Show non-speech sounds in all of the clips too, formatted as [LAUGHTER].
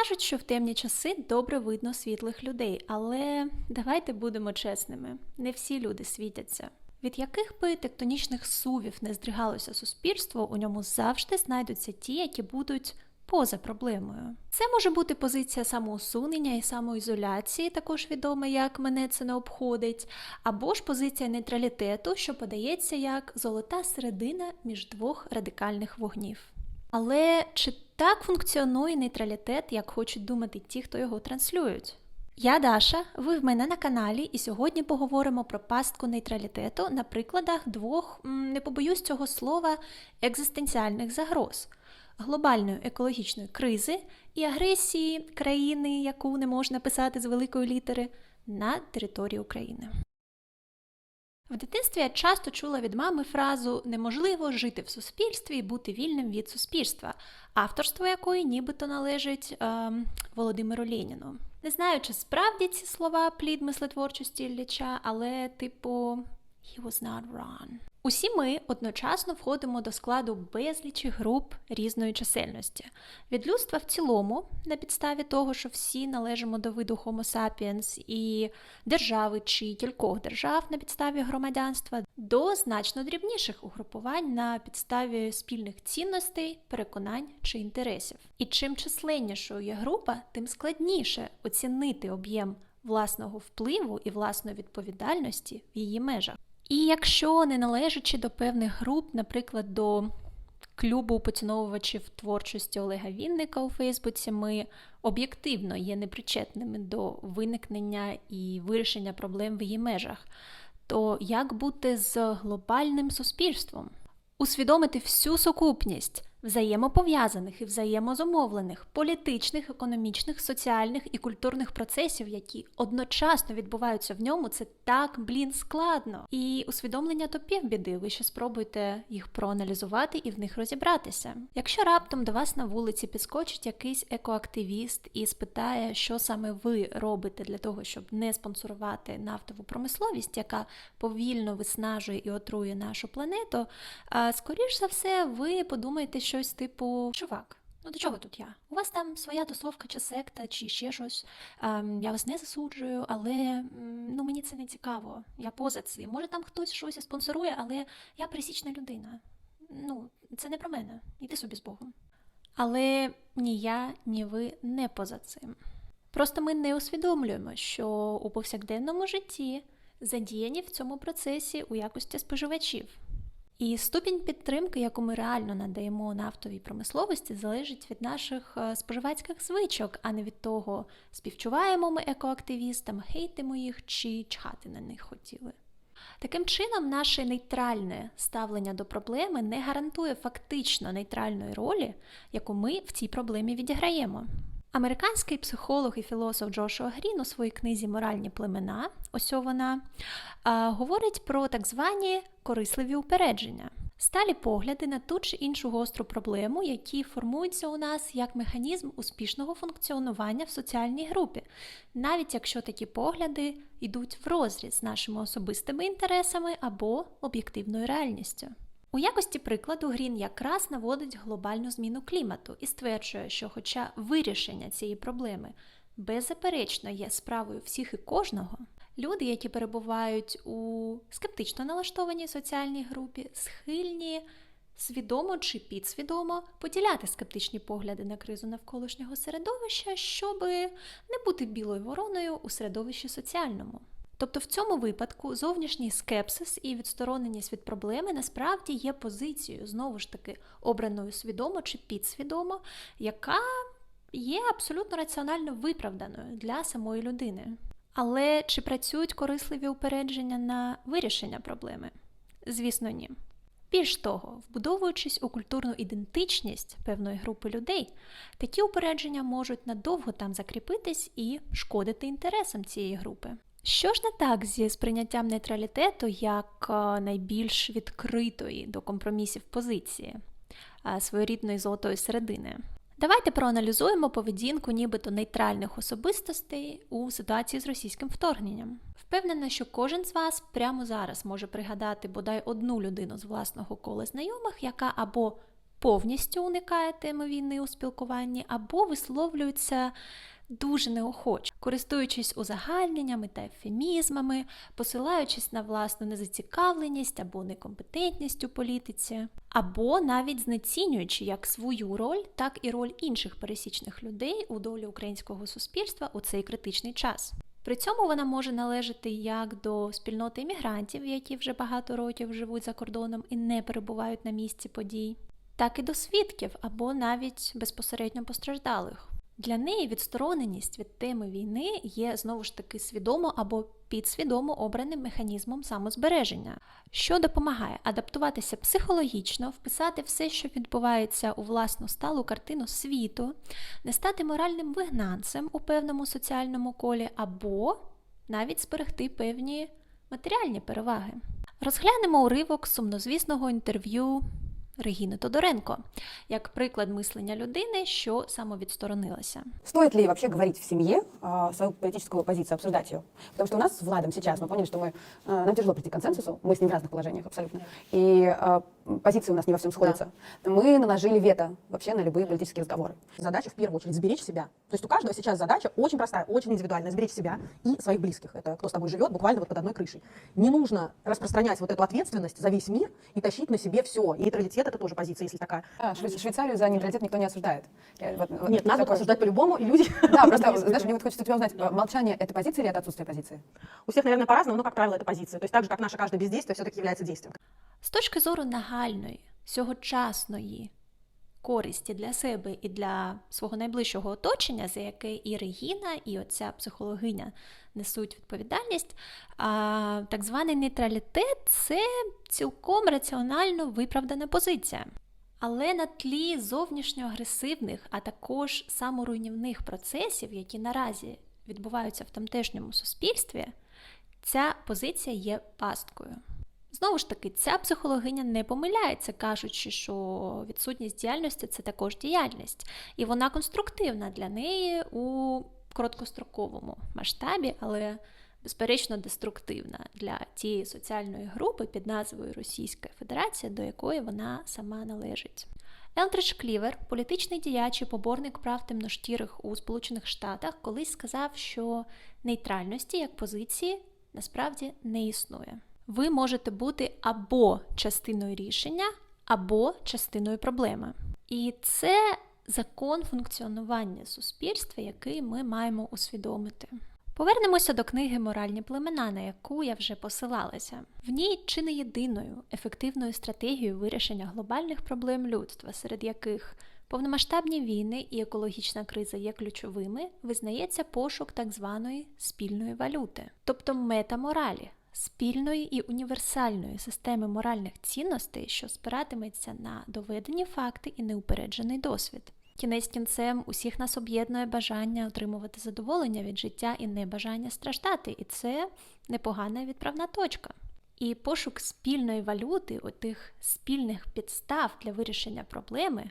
Кажуть, що в темні часи добре видно світлих людей, але давайте будемо чесними: не всі люди світяться. Від яких би тектонічних сувів не здригалося суспільство, у ньому завжди знайдуться ті, які будуть поза проблемою. Це може бути позиція самоусунення і самоізоляції, також відома як мене це не обходить, або ж позиція нейтралітету, що подається як золота середина між двох радикальних вогнів. Але чи так функціонує нейтралітет, як хочуть думати ті, хто його транслюють? Я Даша, ви в мене на каналі, і сьогодні поговоримо про пастку нейтралітету на прикладах двох, не побоюсь цього слова, екзистенціальних загроз глобальної екологічної кризи і агресії країни, яку не можна писати з великої літери, на території України. В дитинстві я часто чула від мами фразу неможливо жити в суспільстві і бути вільним від суспільства, авторство якої нібито належить е, Володимиру Леніну. Не знаю, чи справді ці слова плід мислетворчості Ілліча, але, типу, he was not wrong. Усі ми одночасно входимо до складу безлічі груп різної чисельності. Від людства в цілому, на підставі того, що всі належимо до виду Homo sapiens і держави чи кількох держав на підставі громадянства, до значно дрібніших угрупувань на підставі спільних цінностей, переконань чи інтересів. І чим численнішою є група, тим складніше оцінити об'єм власного впливу і власної відповідальності в її межах. І якщо не належачи до певних груп, наприклад, до клубу поціновувачів творчості Олега Вінника у Фейсбуці, ми об'єктивно є непричетними до виникнення і вирішення проблем в її межах, то як бути з глобальним суспільством? Усвідомити всю сукупність взаємопов'язаних і взаємозумовлених політичних, економічних, соціальних і культурних процесів, які одночасно відбуваються в ньому, це так, блін, складно. І усвідомлення то півбіди. Ви ще спробуйте їх проаналізувати і в них розібратися. Якщо раптом до вас на вулиці підскочить якийсь екоактивіст і спитає, що саме ви робите для того, щоб не спонсорувати нафтову промисловість, яка повільно виснажує і отрує нашу планету, скоріш за все, ви подумаєте, щось типу чувак. Ну до чого тут я? У вас там своя тусовка чи секта, чи ще щось. Ем, я вас не засуджую, але ну мені це не цікаво. Я поза цим. Може там хтось щось спонсорує, але я присічна людина. Ну, це не про мене. Іди собі з Богом. Але ні я, ні ви не поза цим. Просто ми не усвідомлюємо, що у повсякденному житті задіяні в цьому процесі у якості споживачів. І ступінь підтримки, яку ми реально надаємо нафтовій промисловості, залежить від наших е, споживацьких звичок, а не від того, співчуваємо ми екоактивістам, хейтимо їх чи чхати на них хотіли. Таким чином, наше нейтральне ставлення до проблеми не гарантує фактично нейтральної ролі, яку ми в цій проблемі відіграємо. Американський психолог і філософ Джошуа Грін у своїй книзі Моральні племена, ось вона, говорить про так звані корисливі упередження, сталі погляди на ту чи іншу гостру проблему, які формуються у нас як механізм успішного функціонування в соціальній групі, навіть якщо такі погляди йдуть в розріз з нашими особистими інтересами або об'єктивною реальністю. У якості прикладу Грін якраз наводить глобальну зміну клімату і стверджує, що, хоча вирішення цієї проблеми беззаперечно є справою всіх і кожного, люди, які перебувають у скептично налаштованій соціальній групі, схильні свідомо чи підсвідомо поділяти скептичні погляди на кризу навколишнього середовища, щоб не бути білою вороною у середовищі соціальному. Тобто в цьому випадку зовнішній скепсис і відстороненість від проблеми насправді є позицією, знову ж таки, обраною свідомо чи підсвідомо, яка є абсолютно раціонально виправданою для самої людини. Але чи працюють корисливі упередження на вирішення проблеми? Звісно, ні. Більш того, вбудовуючись у культурну ідентичність певної групи людей, такі упередження можуть надовго там закріпитись і шкодити інтересам цієї групи. Що ж не так зі сприйняттям нейтралітету як е, найбільш відкритої до компромісів позиції е, своєрідної золотої середини? Давайте проаналізуємо поведінку нібито нейтральних особистостей у ситуації з російським вторгненням. Впевнена, що кожен з вас прямо зараз може пригадати бодай одну людину з власного кола знайомих, яка або повністю уникає теми війни у спілкуванні, або висловлюється дуже неохоче, користуючись узагальненнями та ефемізмами, посилаючись на власну незацікавленість або некомпетентність у політиці, або навіть знецінюючи як свою роль, так і роль інших пересічних людей у долі українського суспільства у цей критичний час. При цьому вона може належати як до спільноти іммігрантів, які вже багато років живуть за кордоном і не перебувають на місці подій, так і до свідків або навіть безпосередньо постраждалих. Для неї відстороненість від теми війни є знову ж таки свідомо або підсвідомо обраним механізмом самозбереження, що допомагає адаптуватися психологічно, вписати все, що відбувається у власну сталу картину світу, не стати моральним вигнанцем у певному соціальному колі, або навіть зберегти певні матеріальні переваги. Розглянемо уривок сумнозвісного інтерв'ю Регіни Тодоренко як приклад мислення людини, що самовідсторонилася. Стоит ли вообще говорить в семье а, свою политическую позицию, обсуждать ее? Потому что у нас с Владом сейчас, мы поняли, что мы, а, нам тяжело прийти к консенсусу, мы с ним в разных положениях абсолютно, и а, позиции у нас не во всем сходятся. Мы наложили вето вообще на любые политические разговоры. Задача в первую очередь сберечь себя. То есть у каждого сейчас задача очень простая, очень индивидуальная. Сберечь себя и своих близких. Это кто с тобой живет, буквально вот под одной крышей. Не нужно распространять вот эту ответственность за весь мир и тащить на себе все. И нейтралитет это тоже позиция, если такая. А, Шве- Швейцарию за нейтралитет никто не осуждает. Я вот- вот Нет, такое- осуждать по-любому, и люди... Да, просто, [LAUGHS] знаешь, мне вот хочется тебя узнать, а, молчание — это позиция или это отсутствие позиции? У всех, наверное, по-разному, но, как правило, это позиция. То есть так же, как наше каждое бездействие все-таки является действием. З точки зору нагальної, сьогочасної користі для себе і для свого найближчого оточення, за яке і Регіна, і оця психологиня несуть відповідальність, так званий нейтралітет це цілком раціонально виправдана позиція. Але на тлі зовнішньоагресивних, а також саморуйнівних процесів, які наразі відбуваються в тамтешньому суспільстві, ця позиція є пасткою. Знову ж таки, ця психологиня не помиляється, кажучи, що відсутність діяльності це також діяльність, і вона конструктивна для неї у короткостроковому масштабі, але безперечно деструктивна для тієї соціальної групи під назвою Російська Федерація, до якої вона сама належить. Елдридж Клівер, політичний діяч і поборник прав темношкірих у Сполучених Штатах, колись сказав, що нейтральності як позиції насправді не існує. Ви можете бути або частиною рішення, або частиною проблеми. І це закон функціонування суспільства, який ми маємо усвідомити. Повернемося до книги Моральні племена, на яку я вже посилалася. В ній чи не єдиною ефективною стратегією вирішення глобальних проблем людства, серед яких повномасштабні війни і екологічна криза є ключовими, визнається пошук так званої спільної валюти, тобто метаморалі, спільної і універсальної системи моральних цінностей, що спиратиметься на доведені факти і неупереджений досвід. Кінець кінцем усіх нас об'єднує бажання отримувати задоволення від життя і небажання страждати, і це непогана відправна точка. І пошук спільної валюти, отих спільних підстав для вирішення проблеми,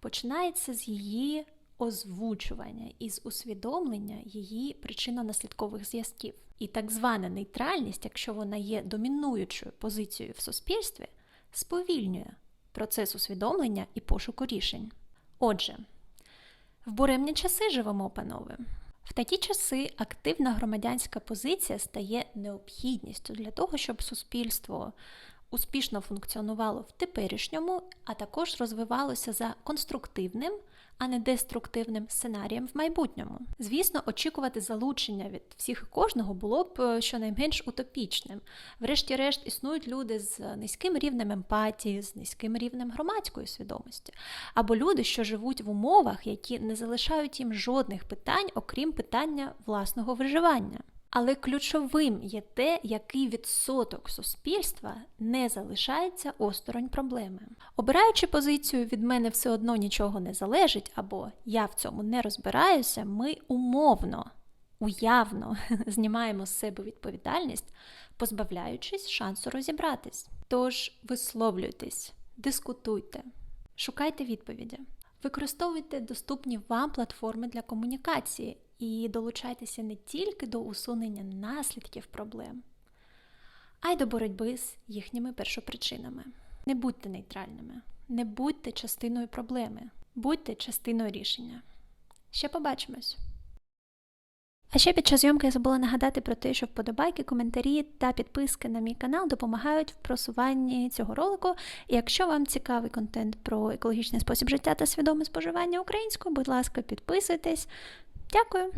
починається з її озвучування і з усвідомлення її причинно-наслідкових зв'язків. І так звана нейтральність, якщо вона є домінуючою позицією в суспільстві, сповільнює процес усвідомлення і пошуку рішень. Отже, в буремні часи живемо, панове. В такі часи активна громадянська позиція стає необхідністю для того, щоб суспільство успішно функціонувало в теперішньому, а також розвивалося за конструктивним, а не деструктивним сценарієм в майбутньому. Звісно, очікувати залучення від всіх і кожного було б е, щонайменш утопічним. Врешті-решт, існують люди з низьким рівнем емпатії, з низьким рівнем громадської свідомості, або люди, що живуть в умовах, які не залишають їм жодних питань, окрім питання власного виживання. Але ключовим є те, який відсоток суспільства не залишається осторонь проблеми. Обираючи позицію від мене все одно нічого не залежить, або я в цьому не розбираюся, ми умовно, уявно [LAUGHS] знімаємо з себе відповідальність, позбавляючись шансу розібратись. Тож висловлюйтесь, дискутуйте, шукайте відповіді, використовуйте доступні вам платформи для комунікації і долучайтеся не тільки до усунення наслідків проблем, а й до боротьби з їхніми першопричинами. Не будьте нейтральними, Не будьте частиною проблеми, будьте частиною рішення. Ще побачимось. А ще під час зйомки я забула нагадати про те, що вподобайки, коментарі та підписки на мій канал допомагають в просуванні цього ролику. І якщо вам цікавий контент про екологічний спосіб життя та свідоме споживання українською, будь ласка, підписуйтесь. Дякую!